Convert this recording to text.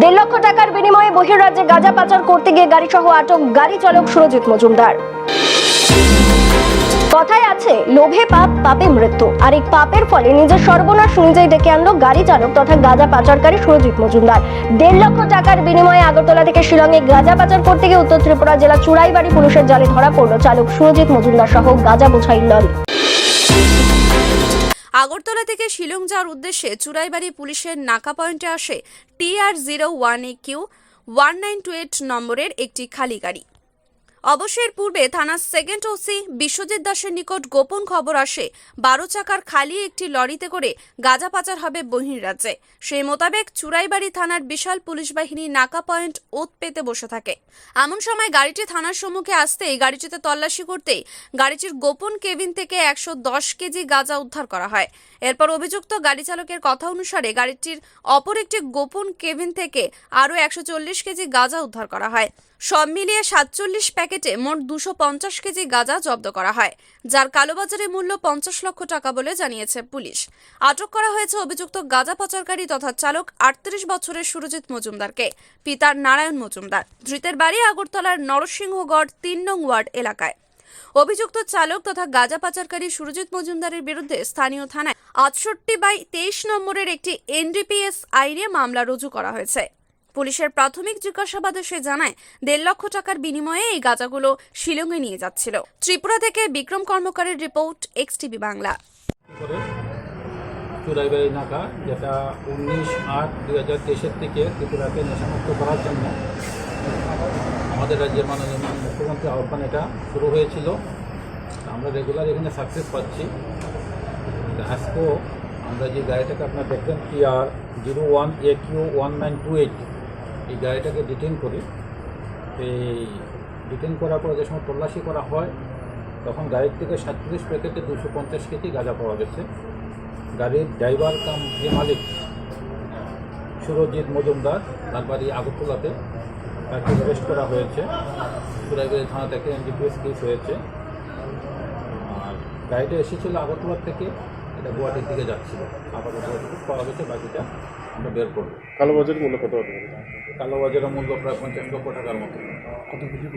দেড় লক্ষ টাকার বিনিময়ে বহির্রাজ্যে গাঁজা পাচার করতে গিয়ে গাড়ি সহ আটক গাড়ি চালক সুরজিৎ মজুমদার। কথায় আছে, লোভে পাপ, পাপে মৃত্যু। আর এই পাপের ফলে নিজের সর্বনাশ নিজেই ডেকে আনলো গাড়ি চালক তথা গাঁজা পাচারকারী সুরজিৎ মজুমদার। দেড় লক্ষ টাকার বিনিময়ে আগরতলা থেকে শিলংয়ে গাঁজা পাচার করতে গিয়ে উত্তর ত্রিপুরা জেলা চুড়াইবাড়ি পুলিশের জালে ধরা পড়ল চালক সুরজিৎ মজুমদার সহ গাঁজা বোঝাই লরি। আগরতলা থেকে শিলং যাওয়ার উদ্দেশ্যে চুরাইবাড়ি পুলিশের নাকা পয়েন্টে আসে TR zero one A Q one nine two eight নম্বরের একটি খালি গাড়ি। অবশ্যের পূর্বে থানার সেকেন্ড ওসি বিশ্বজিৎ দাসের নিকট গোপন খবর আসে। বারো চাকার খালি একটি লরিতে করে গাঁজা পাচার হবে বহির্রাজ্যে সেই মোতাবেক চুরাইবাড়ি থানার বিশাল পুলিশ বাহিনী নাকা পয়েন্ট ওত পেতে বসে থাকে। এমন সময় গাড়িটি থানার সম্মুখে আসতেই গাড়িটিতে তল্লাশি করতেই গাড়িটির গোপন কেবিন থেকে একশো দশ কেজি গাঁজা উদ্ধার করা হয়। এরপর অভিযুক্ত গাড়ি চালকের কথা অনুসারে গাড়িটির অপর একটি গোপন কেবিন থেকে আরও একশো চল্লিশ কেজি গাঁজা উদ্ধার করা হয়। সব মিলিয়ে সাতচল্লিশ প্যাকেটে মোট দুশো পঞ্চাশ কেজি গাঁজা জব্দ করা হয়, যার কালোবাজারে মূল্য পঞ্চাশ লক্ষ টাকা বলে জানিয়েছে পুলিশ। আটক করা হয়েছে অভিযুক্ত গাঁজা পাচারকারী তথা চালক আটত্রিশ বছরের সুরজিৎ মজুমদারকে, পিতার নারায়ণ মজুমদার, ধৃতের বাড়ি আগরতলার নরসিংহগড় তিন নং ওয়ার্ড এলাকায়। অভিযুক্ত চালক তথা গাঁজা পাচারকারী সুরজিৎ মজুমদারের বিরুদ্ধে স্থানীয় থানায় আটষট্টি বাই তেইশ নম্বরের একটি এনডিপিএস আইনে মামলা রুজু করা হয়েছে। পুলিশের প্রাথমিক জিজ্ঞাসাবাদে সে জানায়, দেড় লক্ষ টাকার বিনিময়ে এই গাঁজাগুলো শিলংয়ে নিয়ে যাচ্ছিল। ত্রিপুরা থেকে Bikram কর্মকারের report, X TV Bangla. Churaibari নাকা, যেটা উনিশ আট দুই হাজার তেইশের থেকে ত্রিপুরাকে নেশামুক্ত করার জন্য আমাদের রাজ্যের মাননীয় মুখ্যমন্ত্রী আহ্বান এটা শুরু হয়েছিল। আমরা রেগুলার এখানে সাকসেস পাচ্ছি। আজকেও আমরা যে গাড়িটাকে আপনার দেখবেন R zero one A Q one nine two eight এই গাড়িটাকে ডিটেন করি। এই ডিটেন করার পরে যে সময় তল্লাশি করা হয়, তখন গাড়ির থেকে সাতত্রিশ প্যাকেটে দুশো পঞ্চাশ কেজি গাঁজা পাওয়া গেছে। গাড়ির ড্রাইভার কাম যে মালিক, সুরজিৎ মজুমদার, তার বাড়ি আগরতলাতে, তাকে অ্যারেস্ট করা হয়েছে। সুরাইবাড়ি থানা থেকে এনডিপিএস কেস হয়েছে। আর গাড়িটা এসেছিল আগরতলার থেকে এটা গুয়াহাটির দিকে যাচ্ছিল। আপাতত পাওয়া গেছে বাকিটা আমরা বের করব। কালোবাজারের মূল্য কত হতে পারে? কালোবাজারের মূল্য প্রায় পঞ্চাশ লক্ষ টাকার মতো। কত কেজি